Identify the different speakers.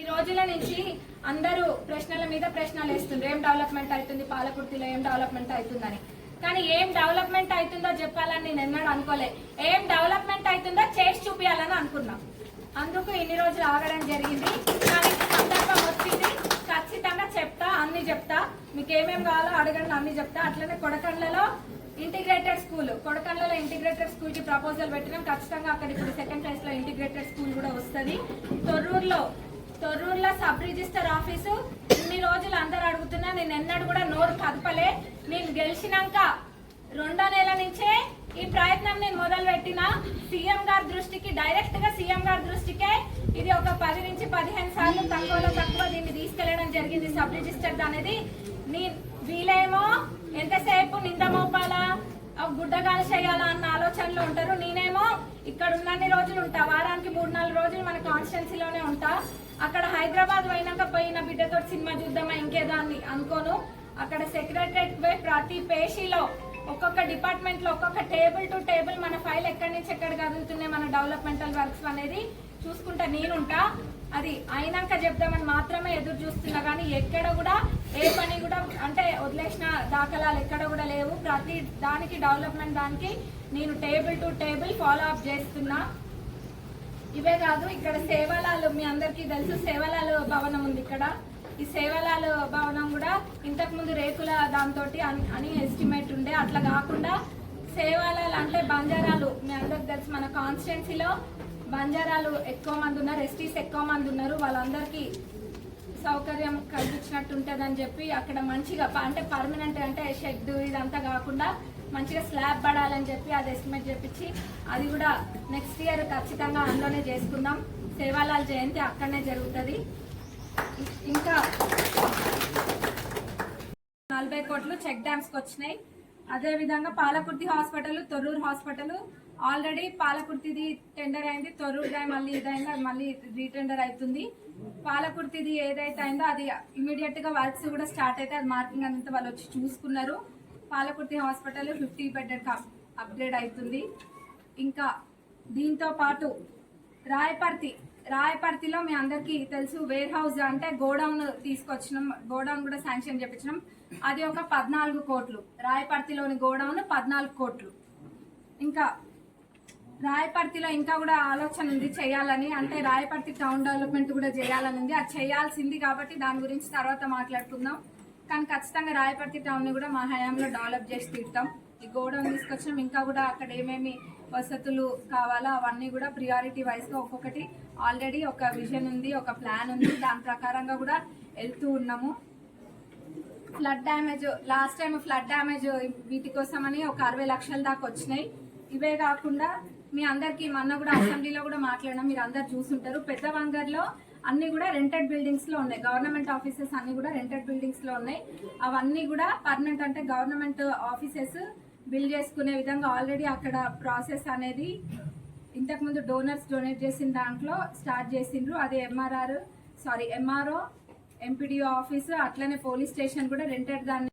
Speaker 1: ఈ రోజుల నుంచి అందరూ ప్రశ్నల మీద ప్రశ్నలు వేస్తుండ్రు. ఏం డెవలప్మెంట్ అవుతుంది పాలకుర్తిలో ఏం డెవలప్మెంట్ అవుతుందని కానీ ఏం డెవలప్మెంట్ అవుతుందో చెప్పాలని నేను ఎన్నడూ అనుకోలే. ఏం డెవలప్మెంట్ అవుతుందో చేసి చూపించాలని అనుకున్నాం. అందుకు ఇన్ని రోజులు ఆగడం జరిగింది. కానీ సందర్భం వచ్చింది. ఖచ్చితంగా చెప్తా అన్ని చెప్తా. మీకు ఏమేమి కావాలో అడగండి అన్ని చెప్తా. అట్లనే కొడకండ్లలో ఇంటిగ్రేటెడ్ స్కూల్ కొడకండ్లలో ఇంటిగ్రేటెడ్ స్కూల్కి ప్రపోజల్ పెట్టినాం. ఖచ్చితంగా అక్కడ ఇప్పుడు సెకండ్ ఫేజ్లో ఇంటిగ్రేటెడ్ స్కూల్ కూడా వస్తుంది. తొర్రూరులో తొర్రూరులో సబ్ రిజిస్టర్ ఆఫీసు. ఇన్ని రోజులు అందరు అడుగుతున్నా నేను ఎన్నడూ కూడా నోరు కదపలే. నేను గెలిచినాక రెండో నెల నుంచే ఈ ప్రయత్నం నేను మొదలు పెట్టిన సీఎం గారి దృష్టికి డైరెక్ట్గా సీఎం గారి దృష్టికే ఇది ఒక పది నుంచి పదిహేను సార్లు తక్కువలో తక్కువ దీన్ని తీసుకెళ్ళడం జరిగింది సబ్ రిజిస్టర్ అనేది. నీ వీలేమో? ఎంతసేపు నింద మోపాలా? గుడ్డగాలు చేయాలా అన్న ఆలోచనలో ఉంటారు. నేనేమో ఇక్కడ ఉన్నన్ని రోజులు ఉంటా. వారానికి మూడు నాలుగు రోజులు మన కాన్స్టిట్యున్సీలోనే ఉంటా. అక్కడ హైదరాబాద్ పోయినాక పోయిన బిడ్డతో సినిమా చూద్దామా ఇంకేదో అని అనుకోను. అక్కడ సెక్రటరేట్ పోయి ప్రతి పేషీలో ఒక్కొక్క డిపార్ట్మెంట్లో ఒక్కొక్క టేబుల్ టు టేబుల్ మన ఫైల్ ఎక్కడి నుంచి ఎక్కడ కదులుతున్నాయి మన డెవలప్మెంటల్ వర్క్స్ అనేది చూసుకుంటా నేనుంటా. అది అయినాక చెప్దామని మాత్రమే ఎదురు చూస్తున్నా కానీ ఎక్కడ కూడా ఏ పని కూడా అంటే వదిలేసిన దాఖలాలు ఎక్కడ కూడా లేవు. ప్రతి దానికి డెవలప్మెంట్ దానికి నేను table to table follow up చేస్తున్నా. ఇవే కాదు ఇక్కడ సేవలాలు మీ అందరికీ తెలుసు సేవలాలు భవనం ఉంది ఇక్కడ. ఈ సేవలాలు భవనం కూడా ఇంతకుముందు రేకుల దాంతో అని ఎస్టిమేట్ ఉండే. అట్లా కాకుండా సేవలాలు అంటే బంజారాలు. మీ అందరికి తెలుసు మన కాన్స్టిట్యున్సీలో బంజారాలు ఎక్కువ మంది ఉన్నారు ఎస్టీస్ ఎక్కువ మంది ఉన్నారు. వాళ్ళందరికీ సౌకర్యం కల్పించినట్టు ఉంటుందని చెప్పి అక్కడ మంచిగా ప- అంటే పర్మనెంట్ అంటే షెడ్ ఇదంతా కాకుండా మంచిగా స్లాబ్ పడాలని చెప్పి అది ఎస్టిమేట్ చెప్పించి అది కూడా నెక్స్ట్ ఇయర్ ఖచ్చితంగా అందులోనే చేసుకుందాం. సేవాలాల్ జయంతి అక్కడనే జరుగుతుంది. ఇంకా నలభై కోట్లు చెక్ డ్యామ్స్కి వచ్చినాయి. అదేవిధంగా Palakurthi hospital Thorrur hospital already పాలకుర్తిది tender అయింది. తొర్రూరు డ్యామ్ మళ్ళీ ఇదైంది అది మళ్ళీ రీటెండర్ అవుతుంది. పాలకుర్తిది ఏదైతే అయిందో అది ఇమీడియట్గా వర్క్స్ కూడా స్టార్ట్ అయితే అది మార్కింగ్ అంతా వాళ్ళు వచ్చి చూసుకున్నారు. Palakurthi hospital fifty bedded upgrade అవుతుంది. ఇంకా దీంతో పాటు రాయపర్తి రాయపర్తిలో మీ అందరికీ తెలుసు వేర్ హౌస్ అంటే గోడౌన్ తీసుకొచ్చినాం గోడౌన్ కూడా శాంక్షన్ చేపించినాం. అది ఒక పద్నాలుగు కోట్లు. రాయపర్తిలోని గోడౌన్ పద్నాలుగు కోట్లు. ఇంకా రాయపర్తిలో ఇంకా కూడా ఆలోచన ఉంది చేయాలని. అంటే రాయపర్తి టౌన్ డెవలప్మెంట్ కూడా చేయాలని ఉంది. అది చేయాల్సింది కాబట్టి దాని గురించి తర్వాత మాట్లాడుకుందాం. కానీ ఖచ్చితంగా రాయపర్తి టౌన్ని కూడా మా హయాంలో డెవలప్ చేసి తీరుతాం. ఈ గోడౌన్ తీసుకొచ్చాం ఇంకా కూడా అక్కడ ఏమేమి వసతులు కావాలో అవన్నీ కూడా ప్రియారిటీ వైజ్గా ఒక్కొక్కటి ఆల్రెడీ ఒక విజన్ ఉంది ఒక ప్లాన్ ఉంది. దాని ప్రకారంగా కూడా వెళ్తూ ఉన్నాము. Flood damage last time flood damage వీటి కోసమని ఒక అరవై లక్షల దాకా వచ్చినాయి. ఇవే కాకుండా మీ అందరికి మొన్న కూడా అసెంబ్లీలో కూడా మాట్లాడినా. మీరు అందరు చూసుంటారు. పెద్ద వంగర్లో అన్ని కూడా రెంటెడ్ బిల్డింగ్స్లో ఉన్నాయి. గవర్నమెంట్ ఆఫీసెస్ అన్ని కూడా రెంటెడ్ బిల్డింగ్స్లో ఉన్నాయి. అవన్నీ కూడా పర్మనెంట్ అంటే గవర్నమెంట్ ఆఫీసెస్ బిల్డ్ చేసుకునే విధంగా ఆల్రెడీ అక్కడ ప్రాసెస్ అనేది ఇంతకుముందు డోనర్స్ డొనేట్ చేసిన దాంట్లో స్టార్ట్ చేసిండ్రు. అది MRR sorry MRO MPDO office అట్లనే పోలీస్ స్టేషన్ కూడా రెంటెడ్ దాన్ని